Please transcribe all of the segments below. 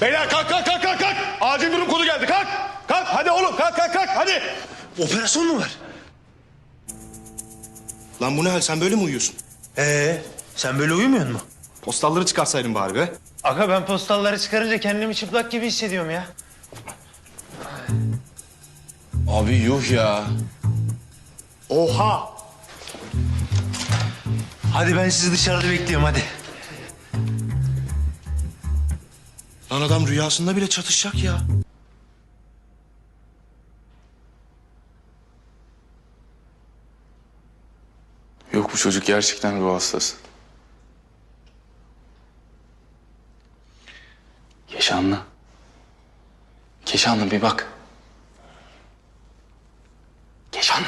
Beyler kalk kalk kalk kalk kalk. Acil durum kodu geldi kalk. Kalk hadi oğlum kalk kalk kalk hadi. Operasyon mu var? Lan bu ne hal sen böyle mi uyuyorsun? Ee, sen böyle uyumuyor musun? Postalları çıkarsaydın bari be. Aga ben postalları çıkarınca kendimi çıplak gibi hissediyorum ya. Abi yuh ya. Oha. Hadi ben sizi dışarıda bekliyorum hadi. Lan adam rüyasında bile çatışacak ya. Yok bu çocuk gerçekten ruh hastası. Keşanlı. Keşanlı bir bak. Keşanlı.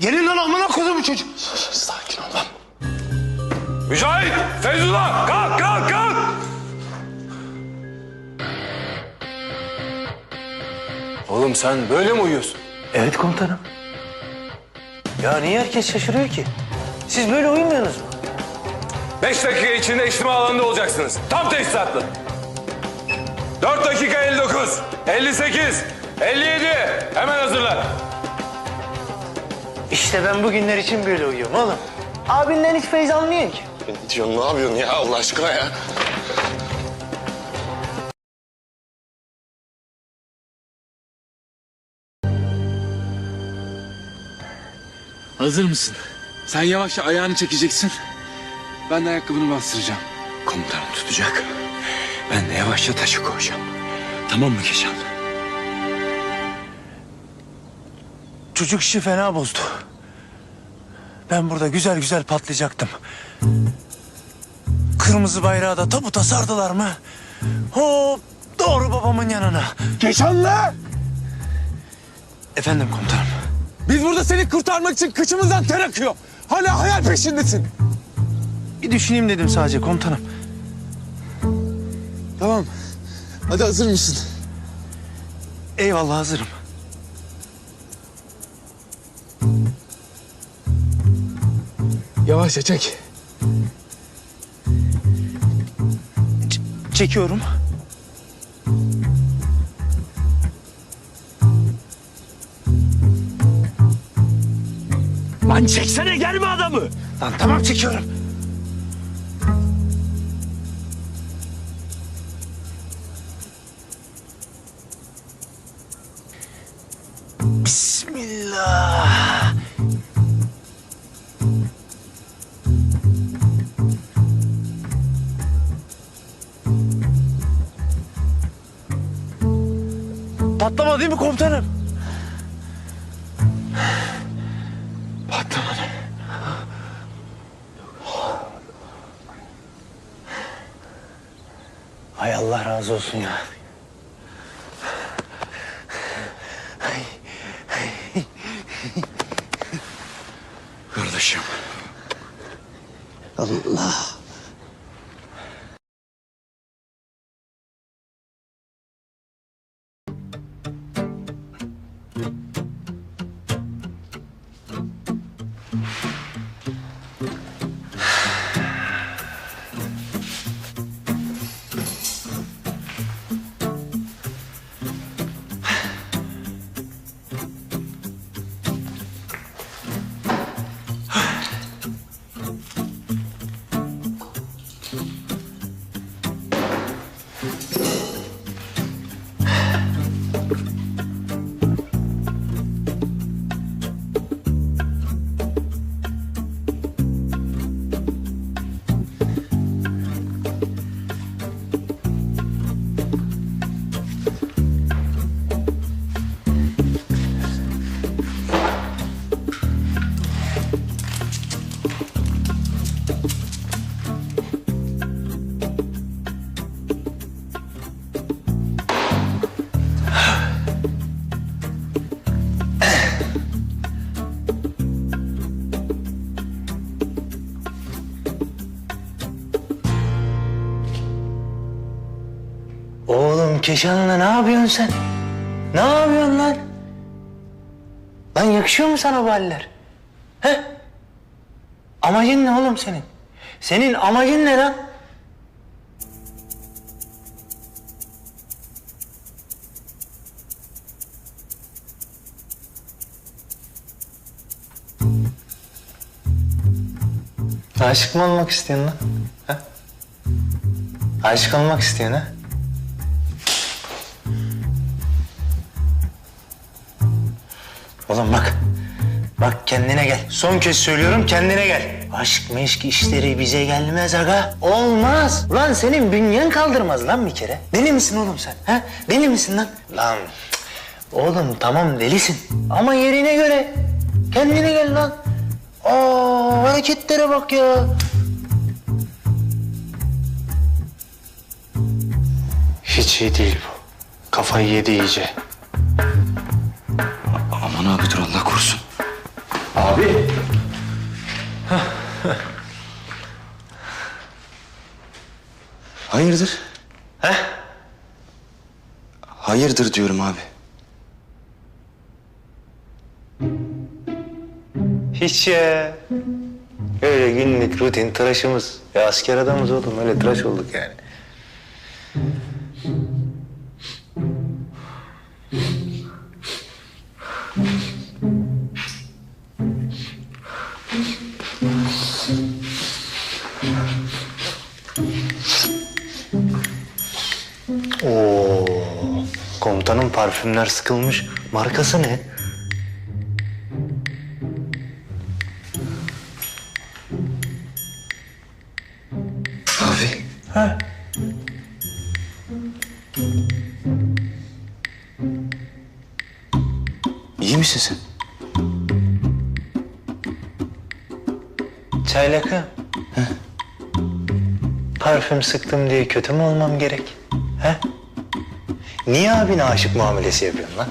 Gelin lan amına kodumu çocuk. Şş, sakin ol lan. Mücahit! Feyzullah! Kalk kalk kalk! Oğlum sen böyle mi uyuyorsun? Evet komutanım. Ya niye herkes şaşırıyor ki? Siz böyle uyumuyorsunuz mu? Beş dakika içinde içtima alanında olacaksınız. Tam tesisatlı. Dört dakika 59, 58, 57. Hemen hazırlan. İşte ben bugünler için böyle uyuyorum oğlum. Abinden hiç feyz almıyorsun ki. Diyorsun ne yapıyorsun ya Allah aşkına ya? Hazır mısın? Sen yavaşça ayağını çekeceksin. Ben de ayakkabını bastıracağım. Komutanım tutacak. Ben de yavaşça taşı koyacağım. Tamam mı Keşan? Çocuk işi fena bozdu. Ben burada güzel güzel patlayacaktım. Kırmızı bayrağı da tabuta sardılar mı? Hop doğru babamın yanına. Keşanlı! Efendim komutanım. Biz burada seni kurtarmak için kıçımızdan ter akıyor. Hala hayal peşindesin. Bir düşüneyim dedim sadece komutanım. Tamam. Hadi hazır mısın? Eyvallah hazırım. Yavaşça çek. Ç- çekiyorum. Lan çeksene gelme adamı. Lan tamam çekiyorum. Bismillah. Patlama değil mi komutanım? 我说：“是呀。” Keşan'la ne yapıyorsun sen? Ne yapıyorsun lan? Lan yakışıyor mu sana bu haller? He? Amacın ne oğlum senin? Senin amacın ne lan? Aşık mı olmak istiyorsun lan? Ha? Aşık olmak istiyorsun ha? Oğlum bak. Bak kendine gel. Son kez söylüyorum kendine gel. Aşk meşk işleri bize gelmez aga. Olmaz. Lan senin bünyen kaldırmaz lan bir kere. Deli misin oğlum sen? Ha? Deli misin lan? Lan oğlum tamam delisin. Ama yerine göre. Kendine gel lan. Aa hareketlere bak ya. Hiç iyi değil bu. Kafayı yedi iyice. Aman abi dur Allah korusun. Abi. Hayırdır? He? Hayırdır diyorum abi. Hiç ya. Öyle günlük rutin tıraşımız. Ya asker adamız oğlum öyle tıraş olduk yani. Komutanın parfümler sıkılmış. Markası ne? Abi. İyi misin sen? Çaylakı. Parfüm sıktım diye kötü mü olmam gerek? He? Niye abine aşık muamelesi yapıyorsun lan?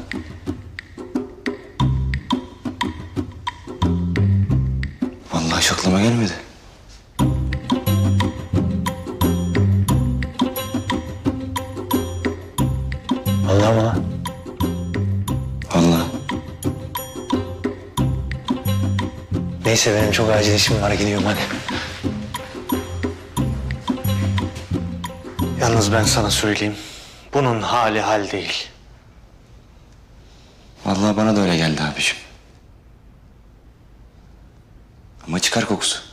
Vallahi hiç aklıma gelmedi. Vallahi mı lan? Vallahi. Neyse benim çok acil işim var gidiyorum hadi. Yalnız ben sana söyleyeyim. Bunun hali hal değil. Vallahi bana da öyle geldi abiciğim. Ama çıkar kokusu.